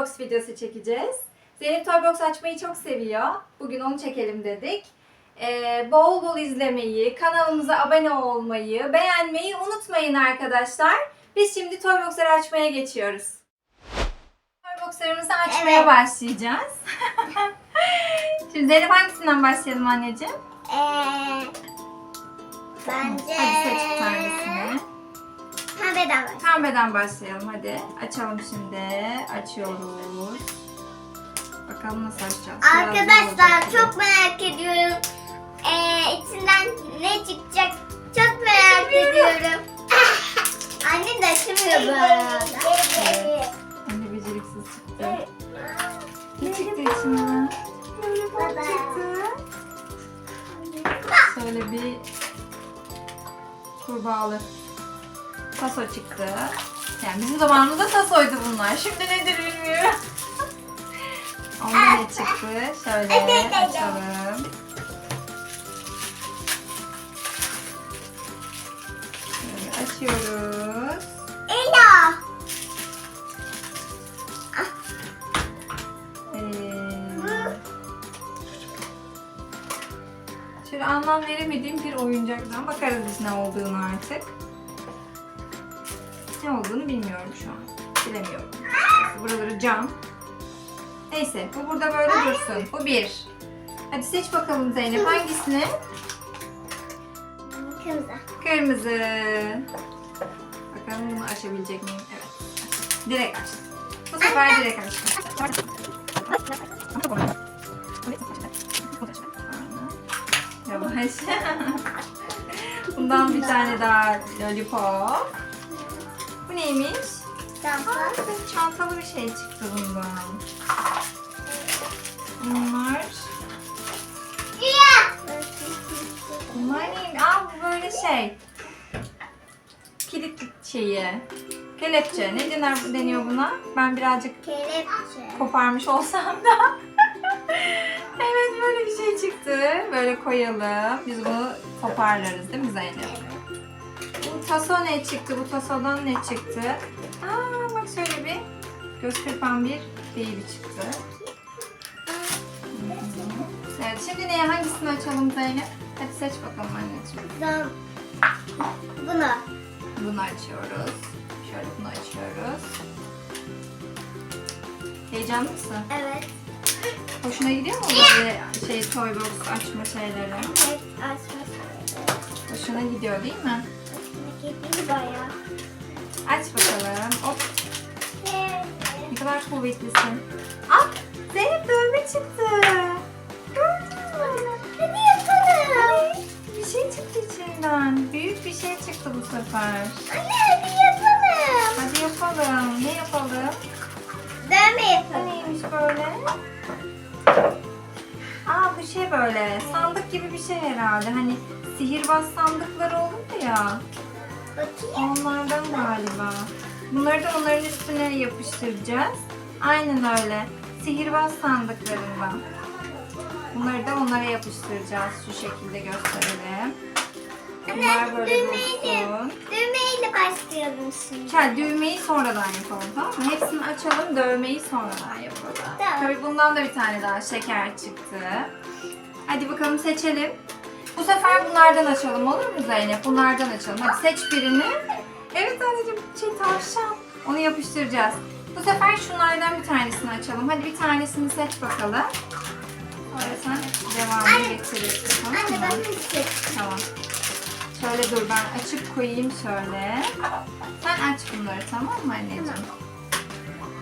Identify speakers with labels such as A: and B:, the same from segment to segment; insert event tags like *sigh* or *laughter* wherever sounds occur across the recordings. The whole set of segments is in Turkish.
A: Toybox videosu çekeceğiz. Zeynep Toybox açmayı çok seviyor. Bugün onu çekelim dedik. Ee, bol bol izlemeyi, kanalımıza abone olmayı, beğenmeyi unutmayın arkadaşlar. Biz şimdi Toybox'ları açmaya geçiyoruz. Toybox'larımızı açmaya
B: Evet.
A: başlayacağız. *laughs* şimdi Zeynep hangisinden başlayalım anneciğim?
B: Ee, bence
A: Hadi seç bir tanesini.
B: Pembeden var.
A: Pembeden başlayalım hadi. Açalım şimdi. Açıyoruz. Bakalım nasıl açacağız. Biraz zor
B: Arkadaşlar
A: olacak
B: çok merak ediyorum. Ee, içinden ne çıkacak çok merak ediyorum. *laughs* Annem de açamıyor bu arada.
A: Evet. Anne beceriksiz çıktı. Ne çıktı içinden? Lollipop çıktı. Şöyle bir kurbağalı taso çıktı. Yani bizim zamanımızda tasoydu bunlar. Şimdi nedir bilmiyorum. *laughs* Onda ne çıktı? Şöyle açalım. Şöyle açıyoruz.
B: Ela.
A: Ee, şöyle anlam veremediğim bir oyuncaktan bakarız biz ne olduğunu artık. Ne olduğunu bilmiyorum şu an. Bilemiyorum. Buraları cam. Neyse bu burada böyle dursun. Bu bir. Hadi seç bakalım Zeynep hangisini?
B: Kırmızı.
A: Kırmızı. Bakalım bunu açabilecek miyim? Evet. Direkt aç. Bu sefer direkt açtım. Yavaş. *laughs* Bundan bir tane daha lollipop. Neymiş? Aa, böyle çantalı bir şey çıktı bundan. Bunlar, bunlar neymiş? Aa bu böyle şey. Kilit şeyi. Kelepçe. Ne deniyor, deniyor buna? Ben birazcık
B: Kelepçe.
A: koparmış olsam da. *laughs* evet böyle bir şey çıktı. Böyle koyalım. Biz bunu toparlarız değil mi Zeynep? Bu taso ne çıktı? Bu tasodan ne çıktı? Aa bak şöyle bir göz kırpan bir baby çıktı. Evet şimdi neye hangisini açalım Zeynep? Hadi seç bakalım anneciğim.
B: Tamam. Bunu.
A: Bunu açıyoruz. Şöyle bunu açıyoruz. Heyecanlı mısın?
B: Evet.
A: Hoşuna gidiyor mu böyle şey toy box açma şeyleri?
B: Evet. Açması.
A: Hoşuna gidiyor değil mi?
B: Bayağı.
A: Aç bakalım. Hop ne kadar kuvvetlisin. Ah Zeynep dövme çıktı.
B: Hadi yapalım.
A: Bir şey çıktı içinden. Büyük bir şey çıktı bu sefer.
B: Anne hadi yapalım.
A: Hadi yapalım. Ne yapalım?
B: Dövme yapalım.
A: neymiş böyle? Aa bu şey böyle sandık gibi bir şey herhalde. Hani sihirbaz sandıkları olur ya. Onlardan galiba. Bunları da onların üstüne yapıştıracağız. Aynen öyle. Sihirbaz sandıklarından. Bunları da onlara yapıştıracağız. Şu şekilde gösterelim. Bunlar böyle dursun.
B: düğmeyle başlayalım şimdi.
A: Gel düğmeyi sonradan yapalım tamam mı? Hepsini açalım, dövmeyi sonradan yapalım.
B: Tamam.
A: Tabii bundan da bir tane daha şeker çıktı. Hadi bakalım seçelim. Bu sefer bunlardan açalım olur mu Zeynep? Bunlardan açalım. Hadi seç birini. Evet anneciğim şey tavşan. Onu yapıştıracağız. Bu sefer şunlardan bir tanesini açalım. Hadi bir tanesini seç bakalım. Sonra sen devamını
B: Anne.
A: getirirsin tamam
B: Anne
A: mı?
B: ben de istedim.
A: Tamam. Şöyle dur ben açıp koyayım şöyle. Sen aç bunları tamam mı anneciğim?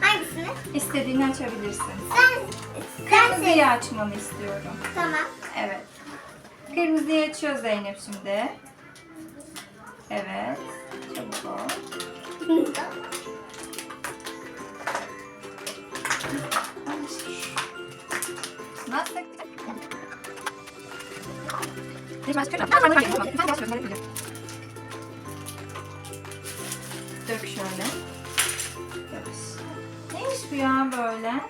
B: Hangisini?
A: İstediğini açabilirsin.
B: Sen, sen seç.
A: Kırmızıyı açmanı istiyorum.
B: Tamam.
A: Evet. Kırmızıyı açıyor Zeynep şimdi. Evet. Çabuk ol. Nasıl? Dök şöyle. Dök. Neymiş bu ya böyle?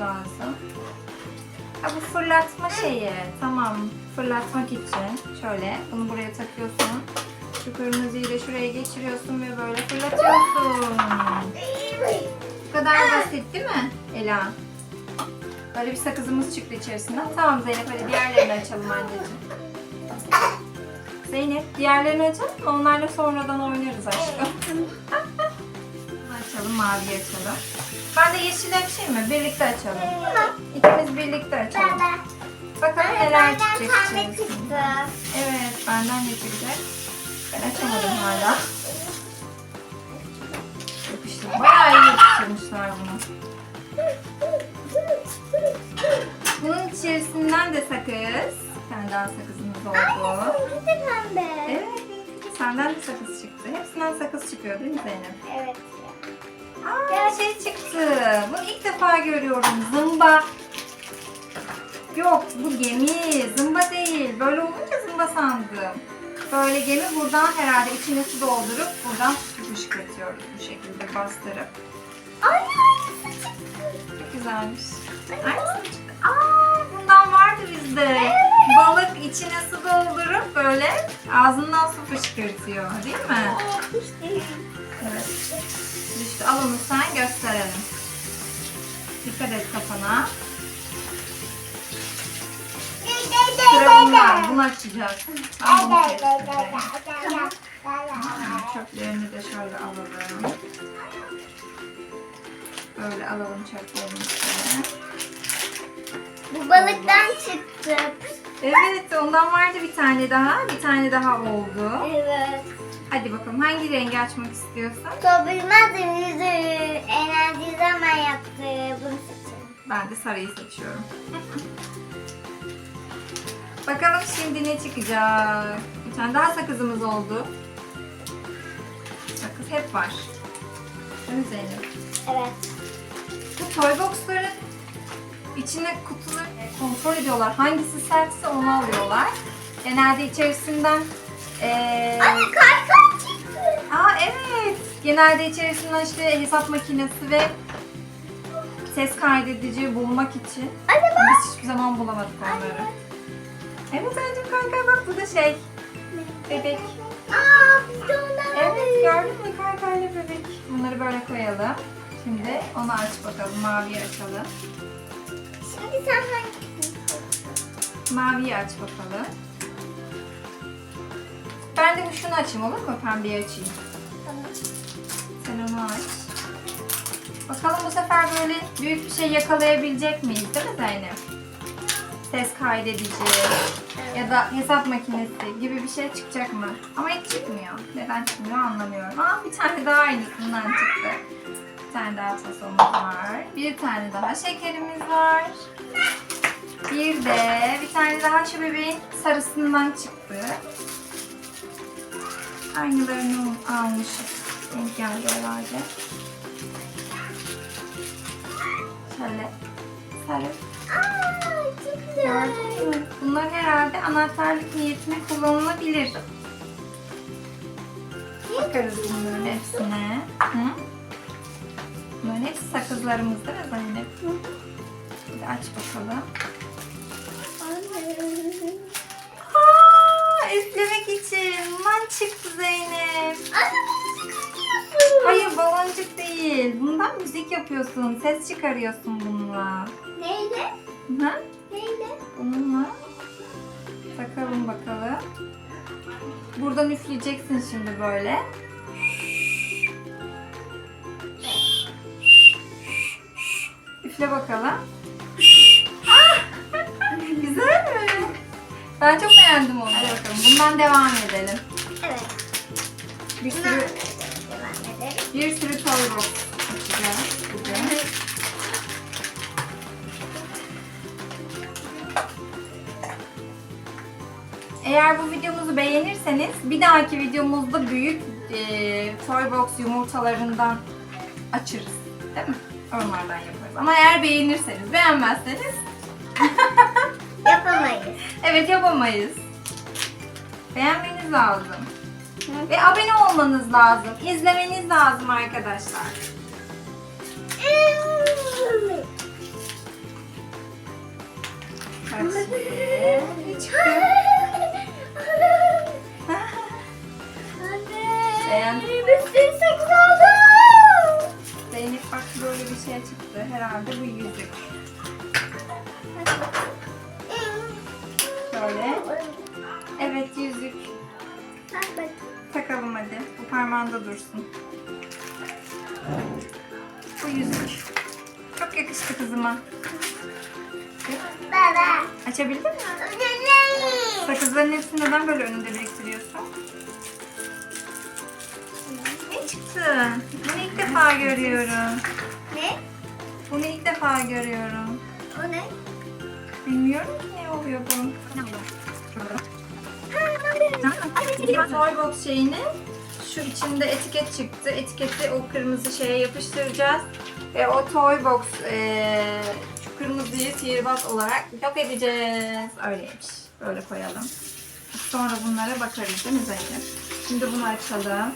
A: Lazım. Ha, bu fırlatma şeyi. Tamam. Fırlatmak için. Şöyle bunu buraya takıyorsun. Şu kırmızıyı da şuraya geçiriyorsun ve böyle fırlatıyorsun. Bu kadar basit değil mi Ela? Böyle bir sakızımız çıktı içerisinden. Tamam Zeynep hadi diğerlerini açalım anneciğim. Zeynep diğerlerini açalım? Onlarla sonradan oynarız aşkım. *laughs* açalım mavi açalım. Ben de yeşil açayım mı? Birlikte açalım. İkimiz birlikte açalım. Bakalım neler
B: Benden
A: çıkacak
B: çıktı.
A: Evet benden ne çıkacak? Ben açamadım hala. Yapıştır. Bayağı iyi yapıştırmışlar bunu. Bunun içerisinden de sakız. Daha sakızımız oldu.
B: Benimki de pembe.
A: Evet, senden de sakız çıktı. Hepsinden sakız çıkıyor değil mi Zeynep?
B: Evet.
A: Aa, şey çıktı. Bunu ilk defa görüyorum. Zımba. Yok, bu gemi. Zımba değil. Böyle olunca zımba sandım. Böyle gemi buradan herhalde içine su doldurup buradan su fışkırtıyoruz bu şekilde bastırıp.
B: Ay aynısı çıktı.
A: Çok güzelmiş. Aynısı çıktı? Aa, bundan vardı bizde. Balık içine su doldurup böyle ağzından su fışkırtıyor değil mi?
B: Evet.
A: Evet. Düştü. Al onu sen gösterelim. Dikkat et kafana. Sıra bunlar. Bunu açacağız. Al bunu seçtim. Çöplerini de şöyle alalım. Böyle alalım çöplerini.
B: Bu balıktan çıktı.
A: Evet ondan vardı bir tane daha. Bir tane daha oldu.
B: Evet.
A: Hadi bakalım hangi rengi açmak istiyorsun?
B: Sobrilmez'in yüzü enerji zaman yaptı. Bunu seçelim.
A: Ben de sarıyı seçiyorum. Bakalım şimdi ne çıkacak. Bir tane daha sakızımız oldu. Sakız hep var. Değil mi Zeynep?
B: Evet.
A: Bu toy boxların içine kutuları kontrol ediyorlar. Hangisi sertse onu alıyorlar. Genelde içerisinden eee
B: Anne kaykay çıktı.
A: Aa evet. Genelde içerisinden işte hesap makinesi ve ses kaydedici bulmak için.
B: Acaba?
A: Biz hiçbir zaman bulamadık onları. Evet anneciğim kanka bak bu da şey. Bebek.
B: Aa biz de ondan
A: Evet gördün mü kaykaylı bebek. Bunları böyle koyalım. Şimdi onu aç bakalım. Maviyi açalım.
B: Şimdi sen hangisini
A: Maviyi aç bakalım. Ben de bu şunu açayım olur mu? Pembeyi açayım. Sen onu aç. Bakalım bu sefer böyle büyük bir şey yakalayabilecek miyiz değil mi Zeynep? Ses kaydedici ya da hesap makinesi gibi bir şey çıkacak mı? Ama hiç çıkmıyor. Neden çıkmıyor anlamıyorum. Aa bir tane daha aynısından çıktı. Bir tane daha tasomuz var. Bir tane daha şekerimiz var. Bir de bir tane daha şu bebeğin sarısından çıktı. Aynılarını almışız. Denk geldi herhalde. Şöyle sarı.
B: Aa çok güzel.
A: Gördün mü? Bunlar herhalde anahtarlık niyetine kullanılabilir. Bakarız bunların hepsine. Hı? Bunların hepsi sakızlarımız değil mi Zeynep? Hadi aç bakalım. Aa, üflemek için. Çıktı Zeynep.
B: Anne bunu çıkartıyorsun.
A: Hayır baloncuk değil. Bundan müzik yapıyorsun. Ses çıkarıyorsun bununla.
B: Neyle?
A: Hı?
B: Neyle?
A: Bununla. Takalım bakalım. Buradan üfleyeceksin şimdi böyle. Üfle bakalım. Ah! *laughs* Güzel mi? Ben çok beğendim onu. Hadi bakalım bundan devam edelim. Bir sürü, bir sürü toy box açacağız bugün. Eğer bu videomuzu beğenirseniz bir dahaki videomuzda büyük e, toy box yumurtalarından açırız. Değil mi? Onlardan yaparız. Ama eğer beğenirseniz, beğenmezseniz *laughs*
B: Yapamayız.
A: evet yapamayız. Beğenmeniz lazım. Ve abone olmanız lazım. İzlemeniz lazım arkadaşlar. Kaç? Kızıma.
B: Baba.
A: Açabildin mi? Sakızların hepsini neden böyle önünde biriktiriyorsun? Ne çıktı? Bunu ilk defa görüyorum.
B: Ne?
A: Bunu ilk defa görüyorum.
B: O ne?
A: Bilmiyorum ki ne oluyor bu. Toybox şeyini şu içinde etiket çıktı. Etiketi o kırmızı şeye yapıştıracağız. Ve o Toybox eee şu kırmızıyı sihirbaz olarak yok edeceğiz. Öyleymiş. Böyle koyalım. Sonra bunlara bakarız değil mi Zeynep? Şimdi bunu açalım.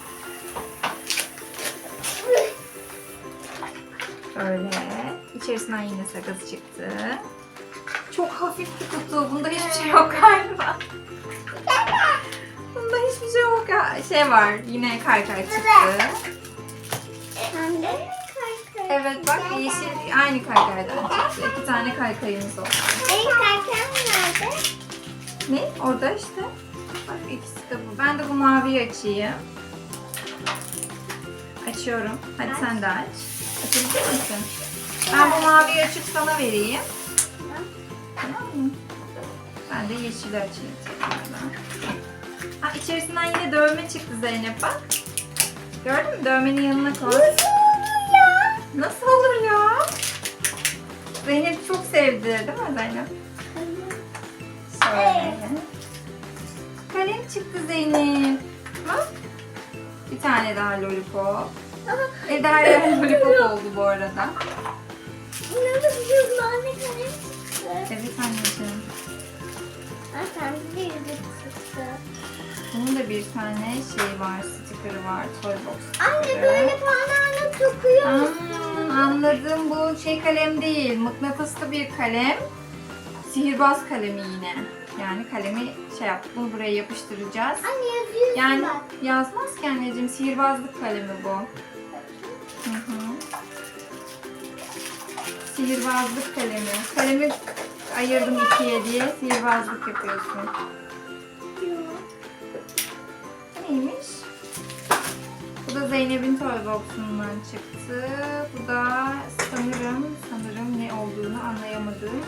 A: Böyle. İçerisinden yine sakız çıktı. Çok hafif bir kutu. Bunda hiçbir şey yok galiba. Hiçbir şey yok. Şey var. Yine kaykay çıktı. Evet bak yeşil aynı kaykaydan çıktı. İki tane kaykayımız oldu.
B: Benim kaykayım nerede?
A: Ne? Orada işte. Bak ikisi de bu. Ben de bu maviyi açayım. Açıyorum. Hadi sen de aç. Açabilir misin? Ben bu maviyi açıp sana vereyim. Tamam mı? Ben de yeşili açayım tekrardan. İçerisinden yine dövme çıktı Zeynep bak. Gördün mü? Dövmenin yanına koy.
B: ya?
A: Nasıl olur ya? Zeynep çok sevdi değil mi Zeynep? Şöyle. Kalem çıktı Zeynep. Bak. Bir tane daha lollipop. Evde her yer lollipop oldu bu arada.
B: İnanamıyorum anne kalem çıktı.
A: Evet anneciğim.
B: Ha sen de yüzük çıktı.
A: Bunun da bir tane şey var, sticker'ı var, Toybox
B: Anne
A: sticker'ı.
B: böyle parmağına takıyor
A: Hmm, anladım. Bu şey kalem değil, mıknatıslı bir kalem. Sihirbaz kalemi yine. Yani kalemi şey yaptık, bunu buraya yapıştıracağız.
B: Anne yazıyorsun
A: Yani
B: bak.
A: yazmaz ki anneciğim, sihirbazlık kalemi bu. Hı hı. Sihirbazlık kalemi. Kalemi ayırdım ikiye diye sihirbazlık yapıyorsun. Neymiş? Bu da Zeynep'in toybox'undan çıktı. Bu da sanırım, sanırım ne olduğunu anlayamadım.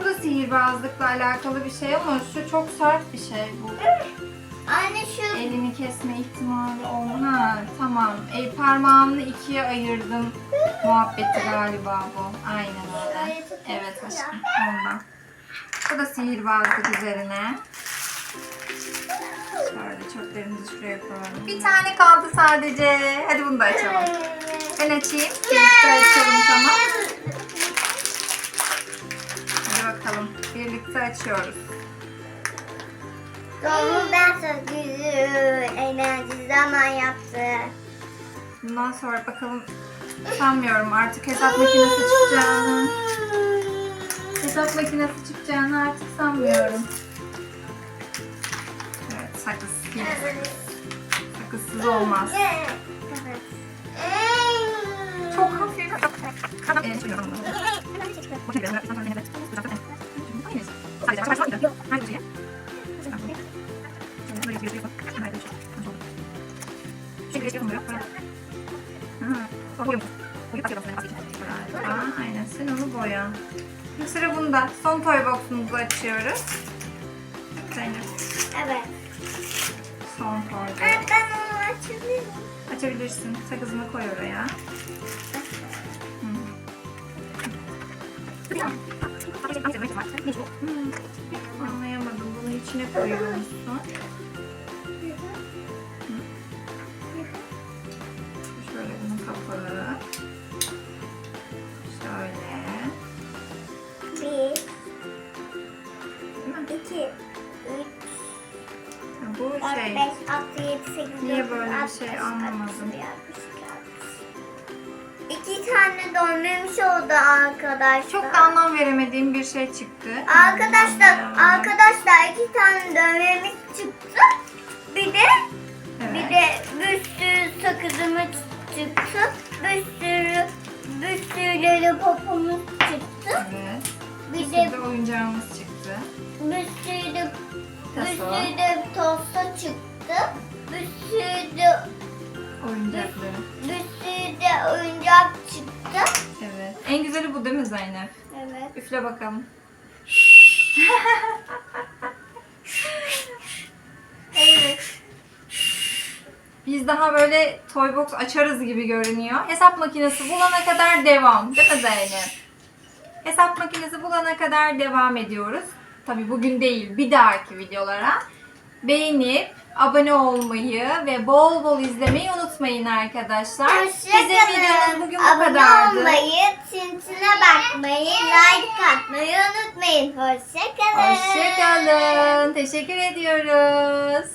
A: Bu da sihirbazlıkla alakalı bir şey ama şu çok sert bir şey bu.
B: Anne şu
A: Elini kesme ihtimali olma. Ha tamam. El parmağımı ikiye ayırdım. Muhabbeti galiba bu. Aynen öyle. Evet aşkım. Ondan. Bu da sihirbazlık üzerine. Çöplerimizi şuraya koyalım. Bir tane kaldı sadece. Hadi bunu da açalım. Ben açayım. Birlikte açalım tamam. Hadi bakalım. Birlikte açıyoruz.
B: Doğum ben güzel, eğlenceli zaman yaptı.
A: Bundan sonra bakalım sanmıyorum artık hesap makinesi çıkacağını. Hesap makinesi çıkacağını artık sanmıyorum. Sakız. Sakızsız olmaz. Çok hafif. Evet, şöyle yapalım. Aa, Aynen sen onu boya. Şimdi sıra bunda. Son toy box'umuzu açıyoruz.
B: Evet.
A: Toy box.
B: Ben onu açabilirim.
A: Açabilirsin. Sakızını koy oraya. Hmm, Anlayamadım. Bunu içine koyuyormuşsun.
B: Bir
A: şey anlamadım.
B: İki tane dönmemiş oldu arkadaşlar.
A: Çok da anlam veremediğim bir şey çıktı.
B: Arkadaşlar, arkadaşlar iki tane dövmemiz çıktı. Bir de bir
A: Evet.
B: de bir sürü sakızımız çıktı. Bir sürü bir popomuz
A: bakalım. evet. Biz daha böyle toy box açarız gibi görünüyor. Hesap makinesi bulana kadar devam. Değil mi Zeynep? Hesap makinesi bulana kadar devam ediyoruz. Tabi bugün değil, bir dahaki videolara. Beğenip abone olmayı ve bol bol izlemeyi unutmayın arkadaşlar. Bizim videomuz
B: Hoşçakalın.
A: bugün bu
B: Abone
A: kadardı.
B: olmayı, tintine bakmayı, like atmayı unutmayın. Hoşçakalın.
A: Hoşçakalın. Teşekkür ediyoruz.